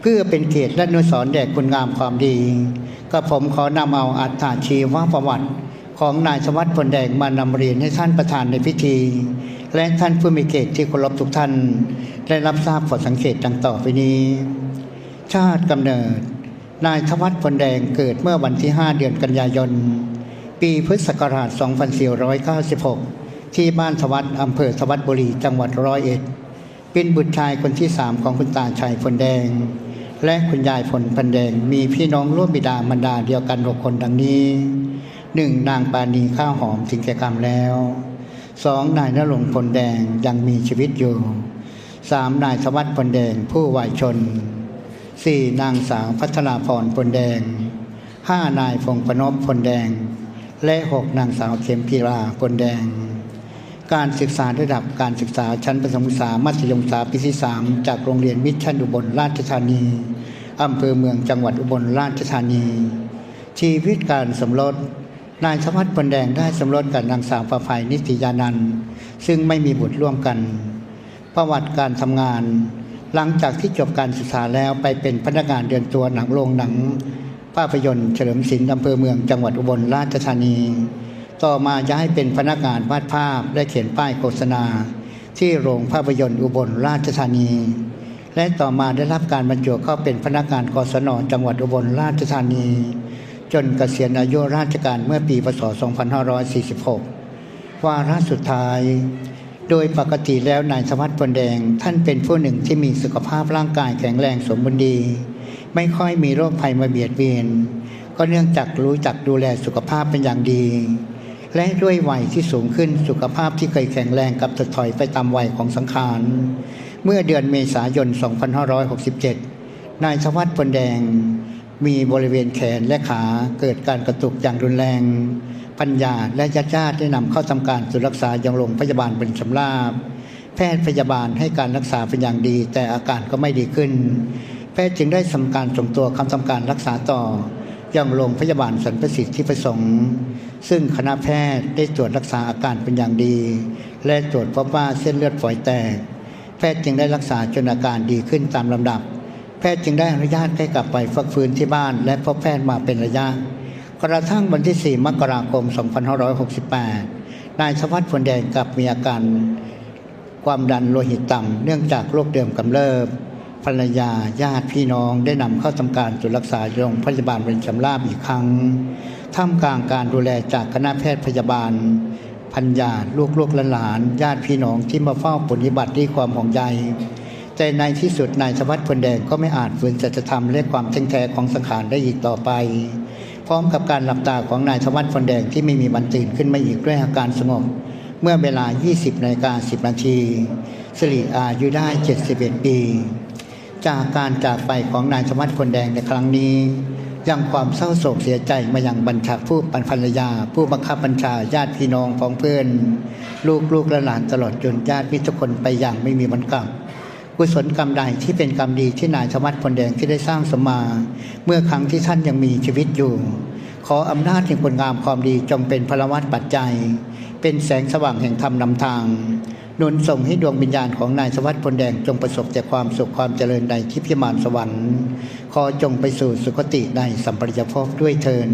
เพื่อเป็นเกียรติและนุสรแด่คุณงามความดีก็ผมขอนำเอาอัตถาชีวประวัติ ของนายสวัสดิ์พลแดงมานำเรียนให้ท่านประธานในพิธี และท่านผู้มีเกียรติที่เคารพทุกท่าน ได้รับทราบผลสังเกตดังต่อไปนี้ ชาติกำเนิด นายทวัฒน์พลแดงเกิดเมื่อวันที่ 5 เดือนกันยายน ปีพุทธศักราช 2496 ที่บ้านทวัฒน์อำเภอทวัฒน์บุรีจังหวัดร้อยเอ็ดเป็นบุตรชายคนที่สามของคุณตาชัยพลแดง และคุณยายพลพลแดง มีพี่น้องร่วมบิดามารดาเดียวกันหกคนดังนี้หนึ่งนางปานีข้าวหอมถึงแก่กรรมแล้วสองนายนรงค์พลแดงยังมีชีวิตอยู่สามนายสวัสดิ์พลแดงผู้วายชนสี่นางสาวพัฒนาพรพลแดงห้านายพงพนพพลแดง และหกนางสาวเข็มพีราพลแดง การศึกษาระดับการศึกษาชั้นประถมศึกษามัธยมศึกษาปีที่สามจากโรงเรียนมิชชั่นอุบลราชธานี อำเภอเมืองจังหวัดอุบลราชธานี ชีวิตการสมรสนายสวัสดิ์พลแดงได้สมรสกับนางสาวประภัยนิติยานันท์ซึ่งไม่มีบุตรร่วมกัน ประวัติการทำงาน หลังจากที่จบการศึกษาแล้วไปเป็นพนักงานเดือนตัวหนังโรงหนัง ภาพยนตร์เฉลิมศิลป์อำเภอเมืองจังหวัดอุบลราชธานี ต่อมาย้ายเป็นพนักงานวาดภาพและเขียนป้ายโฆษณา ที่โรงภาพยนตร์อุบลราชธานี และต่อมาได้รับการบรรจุเข้าเป็นพนักงานกศนจังหวัดอุบลราชธานี จนเกษียณอายุราชการเมื่อปีพศ 2546 วาระสุดท้าย โดยปกติแล้วนายสวัสดิ์พลแดง ท่านเป็นผู้หนึ่งที่มีสุขภาพร่างกายแข็งแรงสมบูรณ์ดี ไม่ค่อยมีโรคภัยมาเบียดเบียน ก็เนื่องจากรู้จักดูแลสุขภาพเป็นอย่างดี และด้วยวัยที่สูงขึ้นสุขภาพที่เคยแข็งแรงกับถดถอยไปตามวัยของสังขาร เมื่อเดือนเมษายน 2567 นายสวัสดิ์พลแดง มีบริเวณแขนและขาเกิดการกระตุกอย่างรุนแรง ปัญญาและญาติญาติได้นำเข้าทำการสุรักษายังโรงพยาบาลเป็นชำราบ แพทย์พยาบาลให้การรักษาเป็นอย่างดี แต่อาการก็ไม่ดีขึ้น แพทย์จึงได้ทำการส่งตัวคำทำการรักษาต่อ ยังโรงพยาบาลสันประสิทธิ์ที่ประสงค์ ซึ่งคณะแพทย์ได้ตรวจรักษาอาการเป็นอย่างดี และตรวจพบว่าเส้นเลือดฝอยแตก แพทย์จึงได้รักษาจนอาการดีขึ้นตามลำดับ แพทย์จึงได้อนุญาตให้กลับไปฟักฟื้นที่บ้าน และพบแพทย์มาเป็นระยะ กระทั่งวันที่ 4 มกราคม 2568 นายสวัสดิ์พลแดงกลับมีอาการความดันโลหิตต่ำเนื่องจากโรคเดิมกำเริบ ภรรยาญาติพี่น้องได้นำเข้าทำการตรวจรักษาโรงพยาบาลเป็นจำราบอีกครั้ง ท่ามกลางการดูแลจากคณะแพทย์พยาบาลพันยาลูกลูกหลาน ญาติพี่น้องที่มาเฝ้าปฏิบัติด้วยความห่วงใยแต่ในที่สุดนายสวัสดิ์พลแดงก็ไม่อาจฝืนสัจธรรมและความแท้งแท้ของสังขารได้อีกต่อไป พร้อมกับการหลับตาของนายสวัสดิ์พลแดงที่ไม่มีวันตื่นขึ้นมาอีกด้วยอาการสงบ เมื่อเวลา 20นาฬิกา10 นาทีสิริอายุได้ 71 ปี จากการจากไปของนายสวัติคนแดงในครั้งนี้ ยังความเศร้าโศกเสียใจมายังบรรชาผู้ปันภรรยา ผู้บังคับบัญชาญาติพี่น้องของเพื่อน ลูกลูกและหลานตลอดจนญาติมิตรทุกคนไปอย่างไม่มีวันกลับกุศลกรรมใดที่เป็นกรรมดีที่นายสวัติคนแดงที่ได้สร้างสมมา เมื่อครั้งที่ท่านยังมีชีวิตอยู่ ขออำนาจแห่งผลงามความดีจงเป็นพลวัตปัจจัย เป็นแสงสว่างแห่งธรรมนำทางนุนส่งให้ดวงวิญญาณของนายสวัสดิ์พลแดงจงประสบแต่ความสุขความเจริญในทิพยมานสวรรค์ ขอจงไปสู่สุคติในสัมปริยภพด้วยเทิน